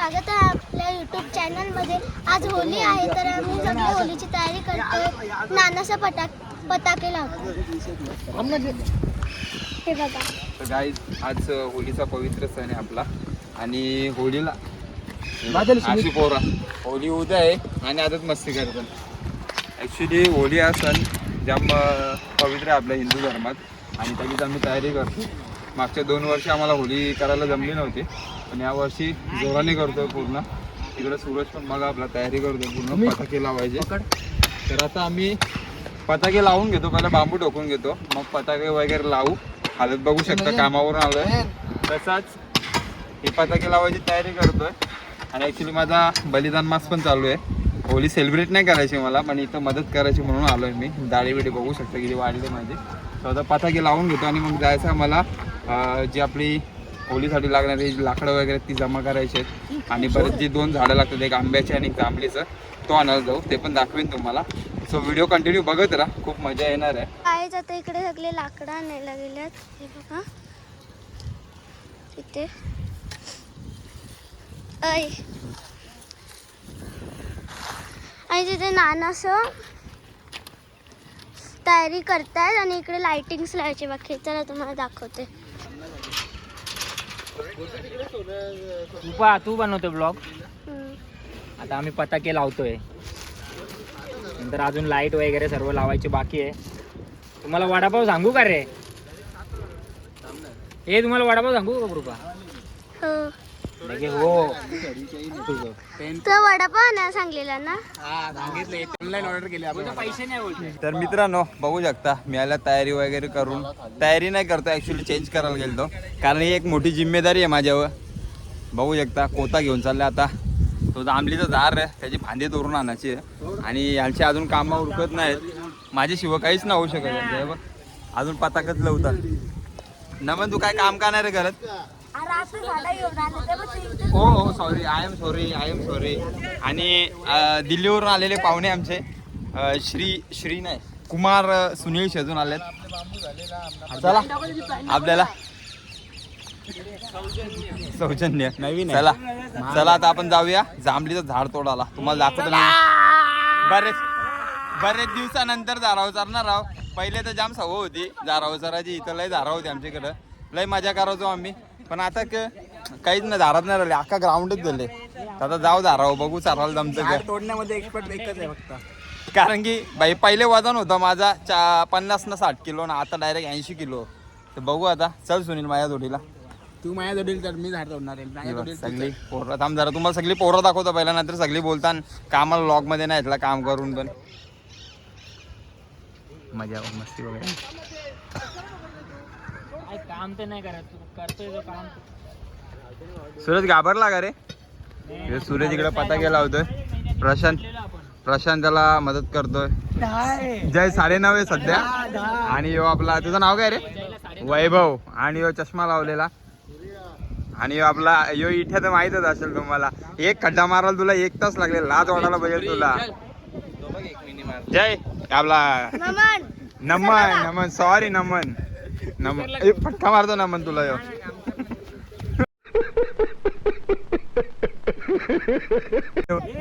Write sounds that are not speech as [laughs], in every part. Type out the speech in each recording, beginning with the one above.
स्वागत आहे आपल्या यूट्यूब चॅनलमध्ये आज होली आहे तर आम्ही सगळे होलीची तयारी करतोय. नानासा पटाक पटाके लावतो. हे बघा. तर गाईज आज अ, होळीचा पवित्र सण आहे आपला. आणि होळीला अशी पोरा. होळी उद्या आहे आणि आजच मस्ती करतात ॲक्च्युली होळी हा सण जाम पवित्र आहे आपल्या हिंदू धर्मात. आणि त्याचीच आम्ही तयारी करतो. मागच्या दोन वर्ष आम्हाला होळी करायला जमली नव्हती. पण यावर्षी जोराने करतोय पूर्ण. तिकडे सूरज पण बघा आपला तयारी करतोय पूर्ण. पटाके लावायचे. तर आता आम्ही पताके लावून घेतो. पहिला बांबू ठोकून घेतो. मग पताके वगैरे लावू. हालत बघू शकता कामावरून आलोय. तसाच हे पताके लावायची तयारी करतोय. आणि ॲक्च्युली माझा बलिदान मास पण चालू आहे. होळी सेलिब्रेट नाही करायची मला पण इथं मदत करायची म्हणून आलोय मी. दाढी बिडी बघू शकता किती वाढले माझे. तर आता पताके लावून घेतो आणि मग जायचं आहे मला जी आपली होळीसाठी लागणारे लाकडं वगैरे ती जमा करायची आहेत. आणि परत जी दोन झाडं लागतात एक आंब्याचे आणि एक जांभळीचं तो आणायला जाऊ. ते पण दाखवेन तुम्हाला. सो व्हिडिओ कंटिन्यू बघत राहा. खूप मजा येणार आहे. काय आता इकडे सगळे लाकडं आणायला गेल्यात हे बघा. इथे. ऐ आणि तिथे नानासं तयारी करतायत आणि इकडे लाइटिंग्स लावायचे बाकी चला तुम्हाला दाखवते. तू पा तू बनवतो ब्लॉग आता आम्ही पताके लावतोय. नंतर अजून लाइट वगैरे सर्व लावायचे बाकी आहे. तुम्हाला वडापाव सांगू का रे? हे तुम्हाला वडापाव सांगू का कृपा लगे हो. तर वडापाव सांगलेला ना? ऑनलाईन ऑर्डर केले. पैसे नाही बोलते तर मित्रांनो बघू शकता. मी आल्या तयारी वगैरे करून. तयारी नाही करतो ॲक्च्युली चेंज करायला गेलतो. कारण ही एक मोठी जिम्मेदारी आहे माझ्यावर. बघू शकता कोता घेऊन चालले आता. तो जांभलीचा झार आहे. त्याची फांदी तोडून आणायची आहे. आणि यांची अजून कामं उरकत नाहीत. माझ्याशिवाय काहीच नाही होऊ शकत. हे अजून पताकच लवतात. नमन तू काय काम का नाही रे करत हो हो sorry I am sorry I am sorry आणि अ, दिल्लीवरून आलेले पाहुणे आमचे अ, श्री श्री नाही कुमार अ, सुनील शेजून आलेत. चला आपल्याला. सौजन्य. नवीन चला चला आता आपण जाऊया. जांभळीचं झाड तोडाला तुम्हाला दाखवतो ना. बरेच बरेच दिवसानंतर झाराव चालणार आहो. पहिले तर जाम सवय होती झाराव चाराची इथं लय झारा होती आमच्याकडं. लय मजा करायचो आम्ही. पण आता क- काहीच नाही झारात नाही राहिले अख्खा ग्राउंडच झाले. आता जाऊ झाराव बघू चारायला जमतं का? तोडण्यामध्ये एक्सपर्ट एकच आहे फक्त. कारण की बाई पहिले वजन होतं माझा चा पन्नास ना साठ किलो ना आता डायरेक्ट ऐंशी किलो. तर बघू आता. चल सुनील माझ्या जोडीला. तू माझ्या जोडील तर मी झाड तोडणार आहे. माझ्या सगळी पोरं थांब जरा तुम्हाला सगळी पोरं दाखवतो पहिला नंतर सगळी बोलतान. कामाला लॉगमध्ये नाही येतला काम करून पण. मजा मस्ती वगैरे. काय काम तर नाही करत तू करतोय जो काम सूरज घाबरला का रे? हे सूरज इकडे पताके लावतोय प्रशांत प्रशांत त्याला मदत करतोय. जय साडेनऊ आहे सध्या. आणि यो आपला तुझं नाव काय रे? वैभव. आणि यो चष्मा लावलेला. आणि यो आपला यो इथे तर माहीतच असेल तुम्हाला. एक खड्डा मारायला तुला एक तास लागले. लाज वाटायला पाहिजे तुला. जय. आपला नमन. नमन नमन. सॉरी नमन. नमन ए, फटका मारतो नमन तुला यो.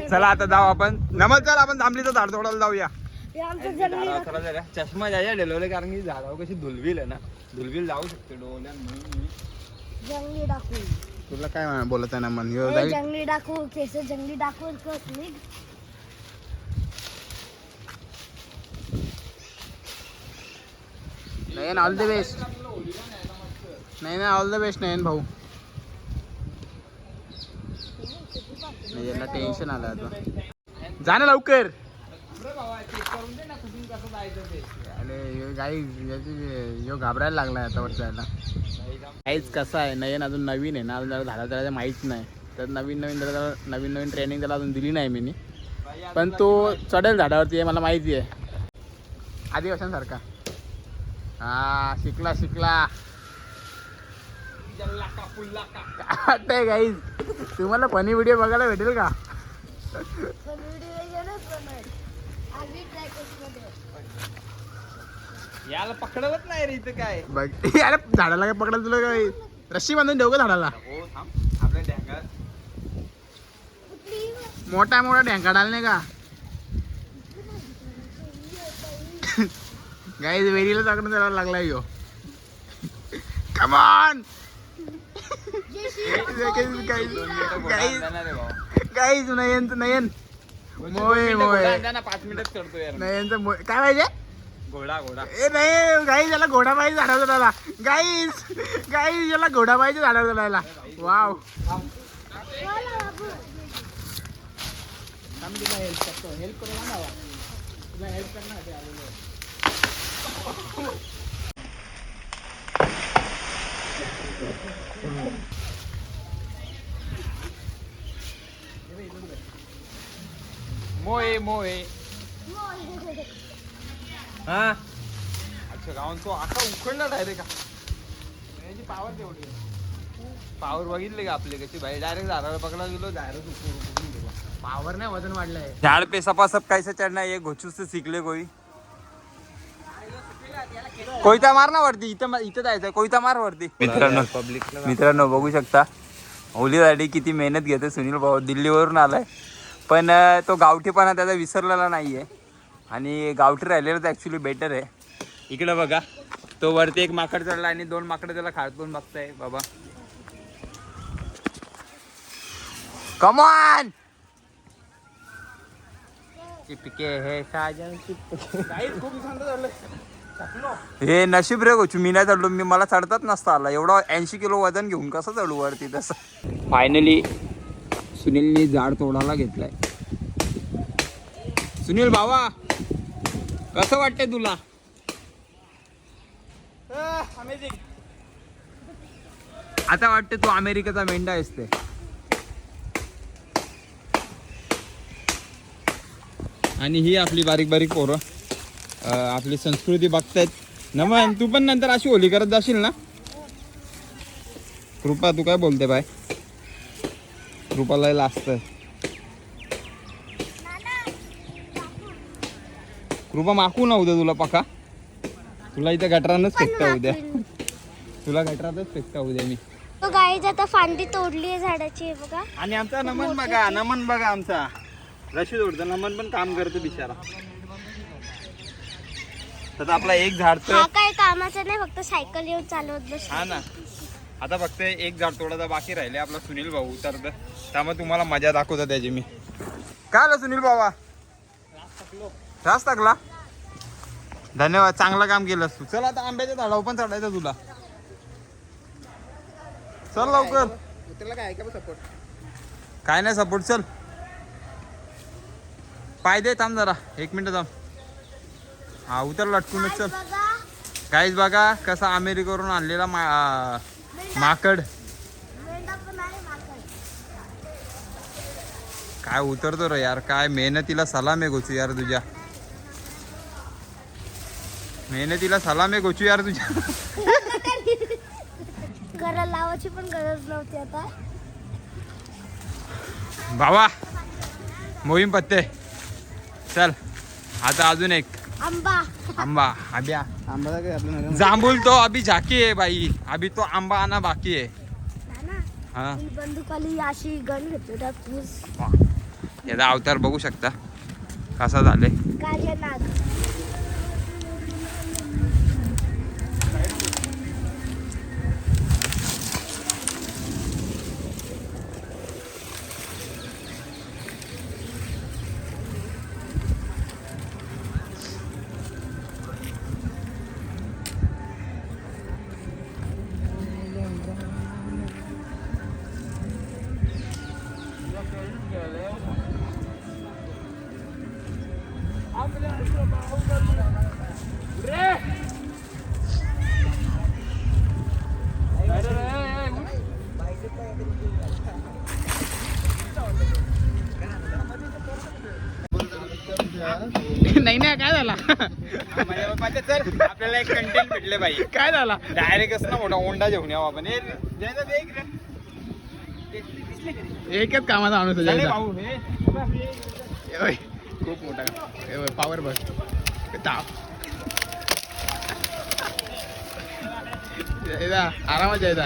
चला आता जाऊ आपण. नमन चल आपण जांभलीचं झाड तोडायला जाऊया. हे आमचं जंगली चष्मा ज्याच्या डेलवले कारण की झाडावर कशी धुलविल आहे ना. धुलविल जाऊ शकते डोळ्यात म्हणून जंगली डाकू. तुला काय बोलत आहे नमन? यो हे जंगली डाकू केस जंगली डाकू कसली? Nayan all the best Nayan all the best Nayan भाऊ. यांना टेन्शन आलं आता. जा ना लवकर. अरे गाई ह्यो घाबरायला लागलाय आता वर जायला काहीच कसं आहे नयन अजून नवीन आहे ना अजून त्याला झाला त्याला माहीत नाही. तर नवीन नवीन त्याला नवीन नवीन ट्रेनिंग त्याला अजून दिली नाही मी पण तो चढेल झाडावरती आहे मला माहिती आहे. आदिवासांसारखा. हा शिकला शिकला. वाटतंय गाईज तुम्हाला फनी व्हिडिओ बघायला भेटेल का? याला पकडवत नाही रे इथं काय. बघ [laughs] अरे झाडाला काय पकडलं तुला काय? रस्सी बांधून ठेव का झाडाला? हो मोठा मोठा ढेंका डाल का? गाईज वेरीला चाकडून त्याला लागलाय यो. कमान गाईज नयन नयन. मोय मोय. पाच मिनिटात करतो नयनचं मोय. काय पाहिजे? घोडा घोडा. ए नाही गाईज याला घोडा पाहिजे झाडावर चढायला. गाईज गाईज याला घोडा पाहिजे झाडावर चढायला. वाव हेल्प करू ना तुला हेल्प करणार मोय मोय हा? अच्छा गावन तो आका उखडला डायरेक्ट याची पावर तेवढी पावर बघितले का आपले कशी भाई डायरेक्ट झाडाला पकडा गेलो डायरेक्ट गेलो. पावर नाही वजन वाढलंय. झाड़ पे सपासप सब चढणार चढ़ना है ये कोई कोयता मार ना वरती इथं इथं जायचं कोयता मार वरती. मित्रांनो मित्रांनो बघू शकता. होलीसाठी किती मेहनत घेते सुनील भाऊ दिल्लीवरून आलाय. पण तो गावठीपणा त्याचा विसरलेला नाहीये. आणि गावठी राहिलेलं तर ॲक्च्युली बेटर आहे. इकडे बघा तो वरती एक माकड चढला आणि दोन माकडं त्याला खाडपून बघताय बाबा. कमॉन चिपके हे साजन खूप दिवसांचं झालं हे नशीब रे गोचू मी नाही चढलो मी मला चढताच नसता आला. एवढा ऐंशी किलो वजन घेऊन कसं चढू वरती तसं? फायनली सुनीलने झाड तोडायला घेतलाय. सुनील भावा कसं वाटतंय तुला? आता वाटते तू अमेरिकेचा मेंढा आहेस ते. आणि ही आपली बारीक बारीक पोरं आपली संस्कृती बघतायत नमन तू पण नंतर अशी होली करत जाशील ना? कृपा तू काय बोलते बाय? कृपाला लाजत कृपा माकू ना उद्या तुला पका तुला इथं गटरानच फेकता उद्या. तुला गटरातच फेकता उद्या मी. गाईज आता फांदी तोडली आहे झाडाची बघा. आणि आमचा नमन बघा नमन बघा आमचा. रशी जोडतो नमन पण काम करतो बिचारा. तर आपला एक झाड तर हा काय कामाचा नाही फक्त सायकल येऊन चालवत बस हा ना. आता फक्त एक झाड तोडायचा बाकी राहिले आपला सुनील भाऊ. तर त्यामुळे तुम्हाला मजा दाखवतो त्याची मी. काय आलं सुनील बाबा रास टाकला. धन्यवाद चांगलं काम केलंस तू. चल आता आंब्याच्या झाडावर पण चढायचं तुला. चल लवकर. त्याला काय ऐका सपोर्ट काय नाही सपोर्ट चल. पाय दे थांब जरा. एक मिनिट थांब. हा उतर लटकूनच चल. काहीच बघा कसा अमेरिकेवरून आणलेला मा माकड. काय उतरतो रे यार काय मेहनतीला सलाम आहे गोचू यार तुझ्या. मेहनतीला सलाम आहे गोचू यार तुझ्या. घरा लावायची पण गरज नव्हती आता. बाबा मोहीम पत्ते. चल आता अजून एक. आंबा. आंबा काय आपलं जांभूल तो अभी झाकी आहे बाई. अभी तो आंबा आना बाकी आहे. नाना हा? ही बंदुकाली अशी गन घेतो याचा अवतार बघू शकता. कसा झाले नाग काय झाला? चल आपल्याला एक कंटेंट भेटले बाई. काय झाला? डायरेक्ट असं ना मोठा ओंडा घेऊन यावं आपण. हे द्यायचं दे इकडे. एकच कामाचा माणूस आहे चल हे जयचा. भाऊ, हे. ए ओय, खूप मोठा. पॉवर बस. ताप. जयदा आरामात जयदा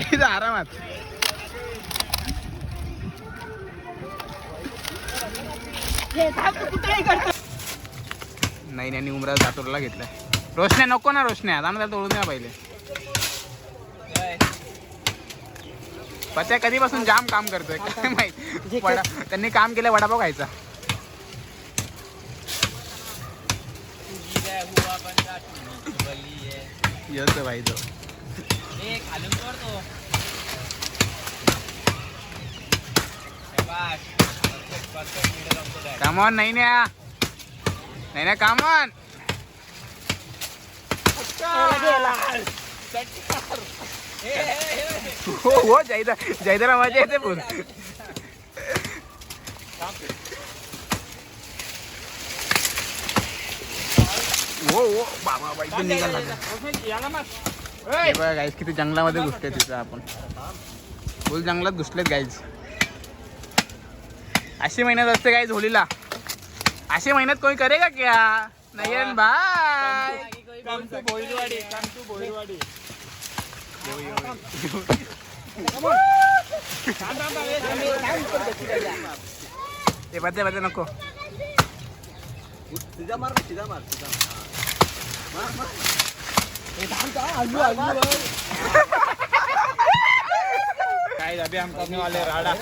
जयदा आरामात. नाही नाही उमरा जातोरला घेतलाय. रोशन्या नको ना रोशन्या. जाणं त्याला तोडून द्या पहिले. पत्या कधीपासून जाम काम करतोय काय माहीत? वडा त्यांनी काम केलं वडापाव खायचा. येतो भाई तो. कमॉन नाही न्या नाही ना कामॉन हो हो जैदा जैदाला मजा येते पण. हो हो बाबा बाई निघाला बघा गाईज किती जंगलामध्ये घुसले तिथं आपण. फुल जंगलात घुसलेत गाईज अशी महिन्यात असते गाईज होलीला अशी मेहनत कोणी करेगा क्या? नयन बाय ते बदले बदले नको. [laughs] काय अभि हम करने वाले राडा।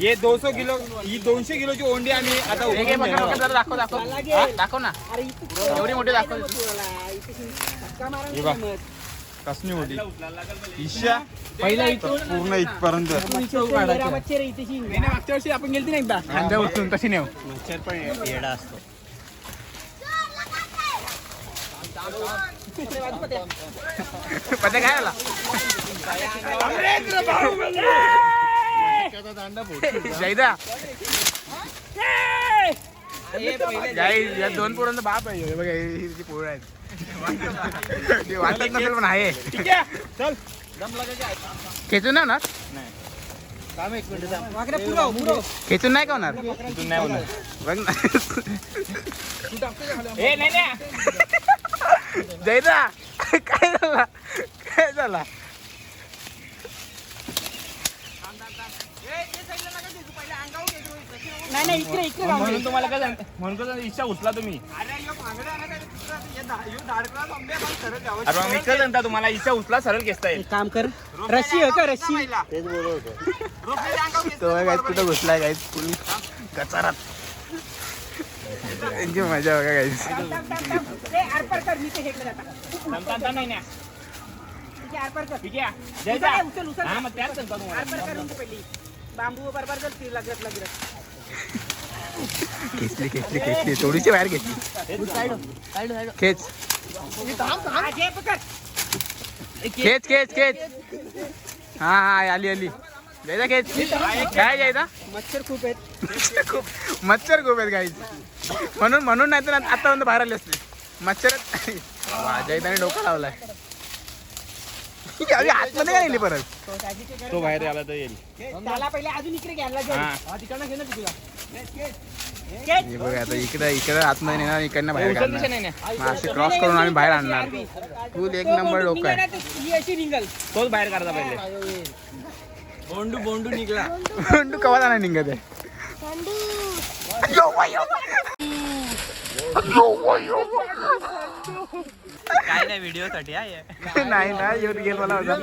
ये 200 किलो ही 200 किलोची ओंडी आम्ही आता हे जरा दाखव दाखव हा, दाखव ना। एवढी मोठी दाखव. हे बघ कसली मोठी ईशा पहिला पूर्ण इथपर्यंत मागच्या वर्षी आपण गेलती ना एकदा खांद्या उचलून तशी नेऊ पत्या काय आला गाई या दोन पोरांचा बाप आहे. बघा हे- ही जी पोरं आहेत. ते वाटत नसेल पण आहे. चल. खेचून नाही होणार खेचून नाही का होणार? इथून नाही होणार. बघ ना. जैदा काय झाला? काय झाला? म्हणून तुम्हाला काय सांग म्हणून कसं इच्छा उचला तुम्ही. अरे मग मी सांगता तुम्हाला इच्छा उचला सरळ घेता येईल काम कर. रशी हो का रशी? तो काय कुठं घुसलाय काय फुल कचारात. त्यांची मजा बघा काय बांबू बरोबर जर ती लागत लागत खेचली खेचली खेचली थोडीशी बाहेर घेतली. खेच. खेच खेच खेच. हा हा आली आली. जायदा खेच. काय जायदा? मच्छर खूप आहेत. मच्छर खूप आहेत गाईज म्हणून म्हणून नाही तर आतापर्यंत बाहेर आले असते. मच्छर वा जैदाने डोका लावलाय. अरे आतमध्ये काय नेली परत? तो बाहेर आला तर येईल. त्याला पहिले अजून इकडे घ्यायला हा. तिकडनं घे ना तुला हे बघा आता इकडे इकडे आतमध्ये नेणार इकडनं बाहेर काढणार. मग असे क्रॉस करून आम्ही बाहेर आणणार. फुल एक नंबर डोकं आहे. ही अशी निघल तोच बाहेर काढता पहिले. बोंडू बोंडू निघला. तू कवा जाणार निघत आहे. काय नाही व्हिडिओ साठी नाही ना रिअल वाला होता.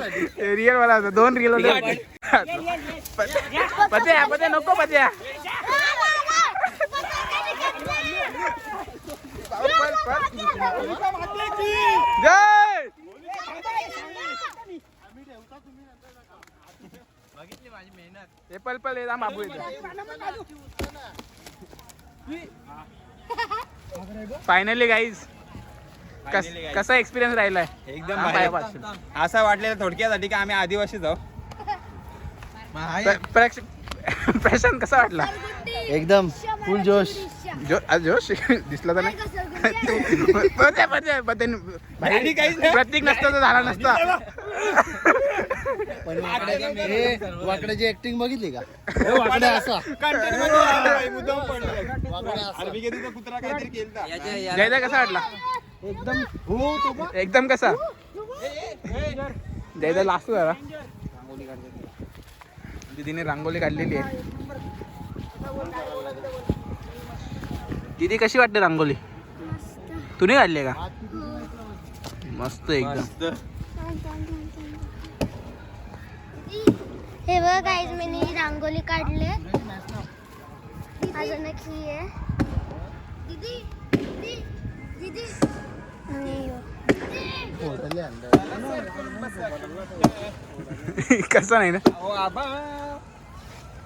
रिअल वाला होता. दोन रिअल होते. पत्या पत्या नको पत्या. हे पल पल हे फायनली गाईज कसा एक्सपिरियन्स राहिलाय? एकदम हा, भारी. असं वाटलेलं थोडक्यासाठी की आम्ही आदिवासी जाऊ प्र- प्रेक्ष- प्रशांत कसा वाटला? एकदम फुल जोश. जो आज जोश? दिसला तर नाही? आणि काहीच. प्रतीक नसता तर झाला नसता. पण हे वाकड्याची ऍक्टिंग बघितली का? वाकडा असा. वाकडा असा. कुत्रा काहीतरी केलं जयदा कसा वाटला? एकदम हो. एकदम कसा? जयदा लास्ट जरा. दीदीने रांगोली काढलेली आहे. तिथे कशी वाटते रांगोली मस्त. तू नाही काढली का? हो. मस्त एकदम. हे बघ गाईज मी नी रांगोली काढले. अजून ही. आहे दीदी दीदी दीदी. [laughs] कसं नाही ना? ओ आबा.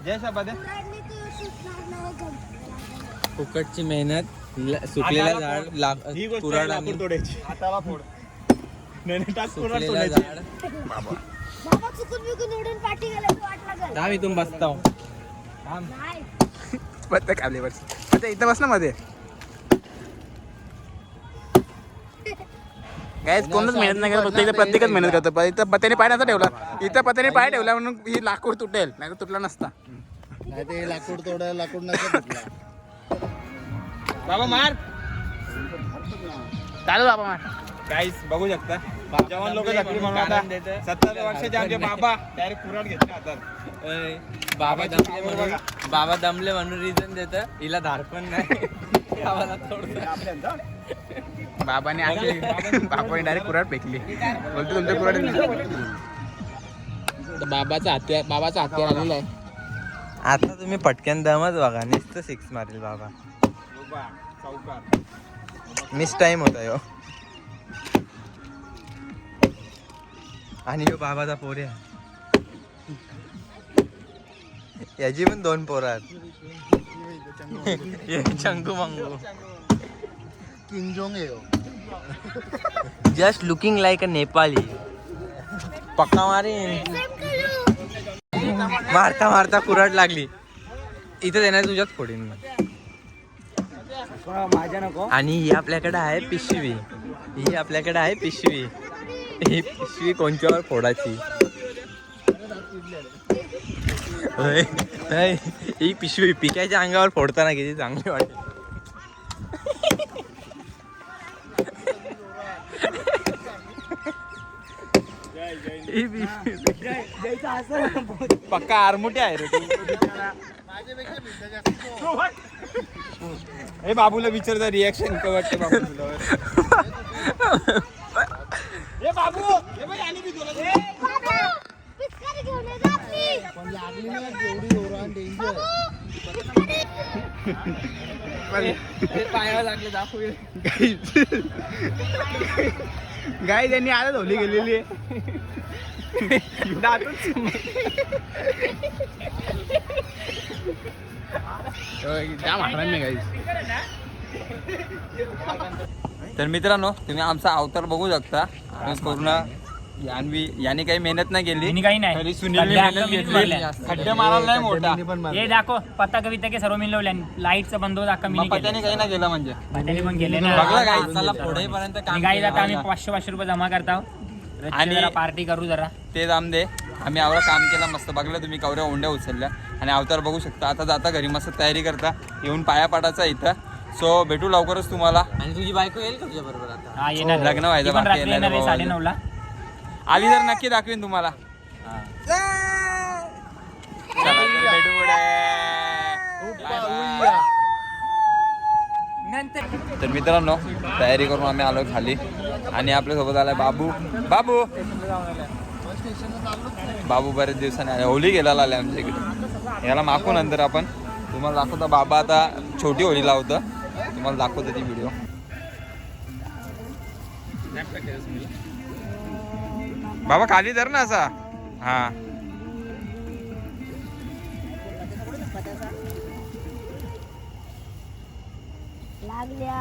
जय शाबादे फुकटची मेहनत ल- सुकलेला झाड लाग आणि हाताला फोड. बाबा. चुकून बिकून उडून पाठी गेला वाट लागल. थांब इथून बसता नाही. [laughs] पत्ते काढले बस. आता इथं बस ना मध्ये. काय कोणच मेहनत नाही करत फक्त इथं प्रत्येकच मेहनत करतो. पण इथं पत्त्याने पाय नसता ठेवला. इथं पत्त्याने पाय ठेवला म्हणून ही लाकूड तुटेल नाही तर तुटला नसता. नाही ते लाकूड तोडायला लाकूड नसतं बाबा मार. चालू बाबा मार. गाईस बघू शकता. जवान लोक जखमी म्हणून आता सत्तर वर्षाचे आमचे बाबा. डायरेक्ट कुराड घेतले हातात. अय, बाबा दमले म्हणून बाबा दमले म्हणून रिझन देत. हिला धार पण नाही. [laughs] [laughs] थोडं बाबाने बाबाने डायरेक्ट कुराड फेकली. बोलतो तुमच्या कुराड बाबाचा हत्या बाबाचा हत्या आलेला आहे. आता तुम्ही पटक्यान दमच बघा. नुसतं सिक्स मारेल बाबा. मिस टाइम होता यो. आणि यो बाबाचा पोऱ्या याची पण दोन पोरं आहेत. [laughs] हे चंगू मंगू. किंग जोंग आहे. Just looking like a Nepali पक्का मारीन मारता मारता कुराट लागली. इथं देणार तुझ्याच फोडीन माझ्या नको आणि ही आपल्याकडे आहे पिशवी. ही आपल्याकडे आहे पिशवी. ही पिशवी कोणच्यावर फोडायची? ही पिशवी पिकाच्या अंगावर फोडताना किती चांगली वाटेल. पक्का आरमुटे आहे रे हे बाबूला विचारता रिॲक्शन काय वाटतं बाबू तुला? हे बाबू हे बघ मी तुला. पण ना ओरान डेंजर लागले दाखवू. [laughs] गाय त्यांनी आलं धोली गेलेली आहे. त्या गाईस तर मित्रांनो तुम्ही आमचा अवतार बघू शकता. पूर्ण यानवी याने काही मेहनत नाही केली. काही नाही. तरी सुनीलने मेहनत घेतली. खड्डे मारायला नाही मोठा हे दाखव पताक बिताके सर्व मिळवल्या लाईटचा बंदोबस्त अख्खा मग मिनी पत्याने काही नाही केलं म्हणजे. पत्याने पण गेले ना. बघला काय? माणसाला फोडेपर्यंत काम गाई केलं. आता आम्ही. पाचशे पाचशे रुपये जमा करतो आणि- पार्टी करू जरा. ते जाम दे. आम्ही आवडा काम केला मस्त बघलं तुम्ही कवऱ्या ओंड्या उचलल्या. आणि अवतार बघू शकता. आता जाता घरी मस्त तयारी करता. येऊन पाया पाडायचा इथं. सो भेटू लवकरच तुम्हाला. आणि तुझी बायको येईल का तुझ्या बरोबर आता? हा येणार लग्न व्हायचं ती पण बाकी रात्री आहे येणार आहे ना साडे नऊ ला आली तर नक्की दाखवीन तुम्हाला. तर मित्रांनो तयारी करून आम्ही आलो खाली. आणि आपल्यासोबत आलाय बाबू. बाबू! बाबू बरेच दिवसांनी आले. होली गेला आले आमच्या इकडे. याला मागू नंतर आपण. तुम्हाला दाखवतो बाबा आता छोटी होली लावतं तुम्हाला दाखवतो ती व्हिडिओ बाबा खाली धर ना असा. हा. लागल्या.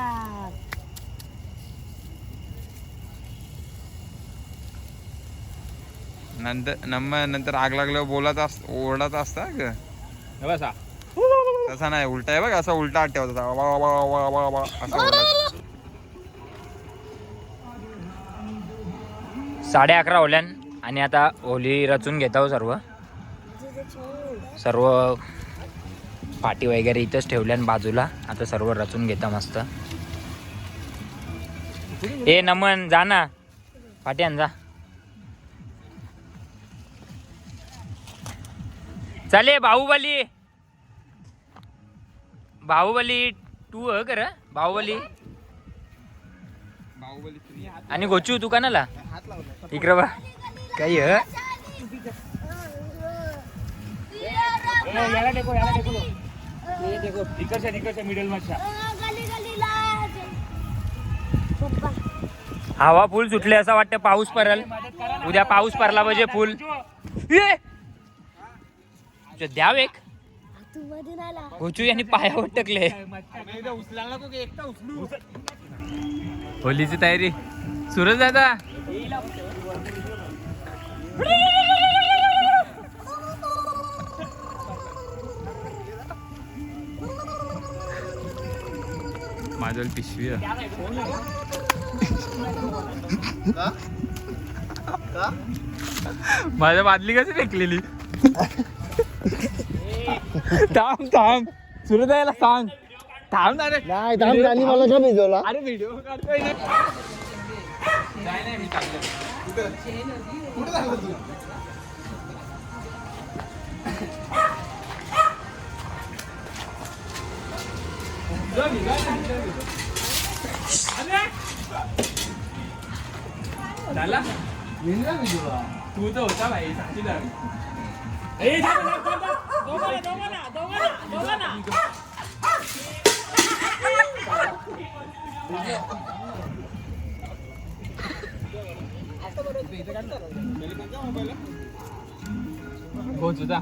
नंतर नम नंतर आग लागल्यावर बोलत अस ओरडत असता ग. बसा. तसा नाही उलटा आहे बघ असा उलटा हात ठेवत वा वा वा वा वा वा असं साडे अकरा होल्यान आणि आता होली रचून घेत आहोत सर्व. सर्व पाटी वगैरे इथंच ठेवल्यान बाजूला. आता सर्व रचून घेता मस्त. ए नमन जा ना. पाट्यान जा. चले बाहुबली. बाहुबली तू ह कर बाहुबली. आणि गोचू तू कानाला? इकडं बा काही ह गली गलीला पप्पा हवा फुल सुटले असं वाटतं पाऊस पडल. उद्या पाऊस पडला पाहिजे फुल. द्याव एक. तू मध्ये आला गोचू यांनी पायावर टकले. होलीची तयारी. सुरज दादा. माझ्या पिशवी. माझ्या बादली कशी फेकलेली? [laughs] थांब थांब. सुरज यायला सांग. थांब ना रे नाही थांब त्यांनी मला का भिजवला अरे व्हिडिओ काढतोय ना. झाला तू तर होता भाई [laughs] 我知道。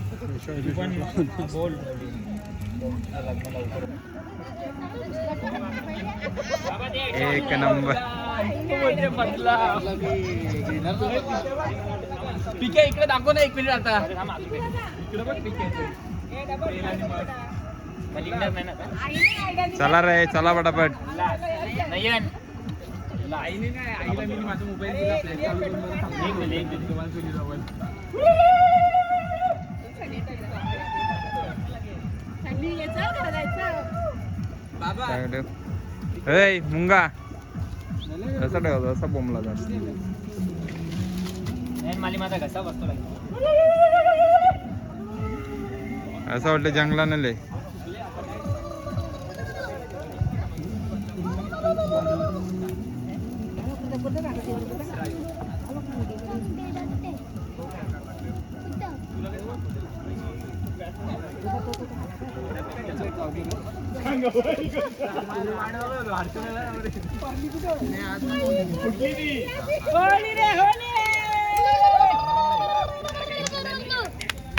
एक नंबर. पिके इकडे दाखव ना एक मिनिट आता. इकडे बघ पिके चला रे चला पटापट. आईने नाही आईला मी माझा मोबाईल दिला काय ठेव? ऐ मुंगा. असं ठेवतो असं बोंबला जास्त असं जंगलानं लय.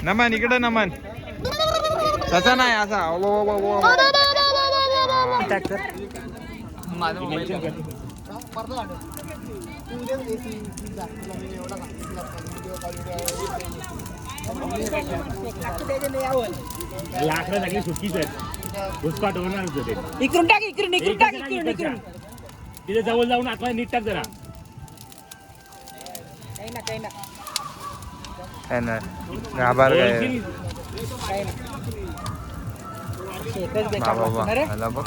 नमन इकडे नमन. तसा नाही असा. ओ, माझा मोबाईल लाकडासाठी सुट्टीच आहेत. घुसपाट होणारच होते इकडून टाक इकडून इकडून टाक इकडून इकडून. तिथे जवळ जाऊन आतमध्ये नीट टाक जरा. काय नाही घाबर काय बाबा बाबा. आला बघ.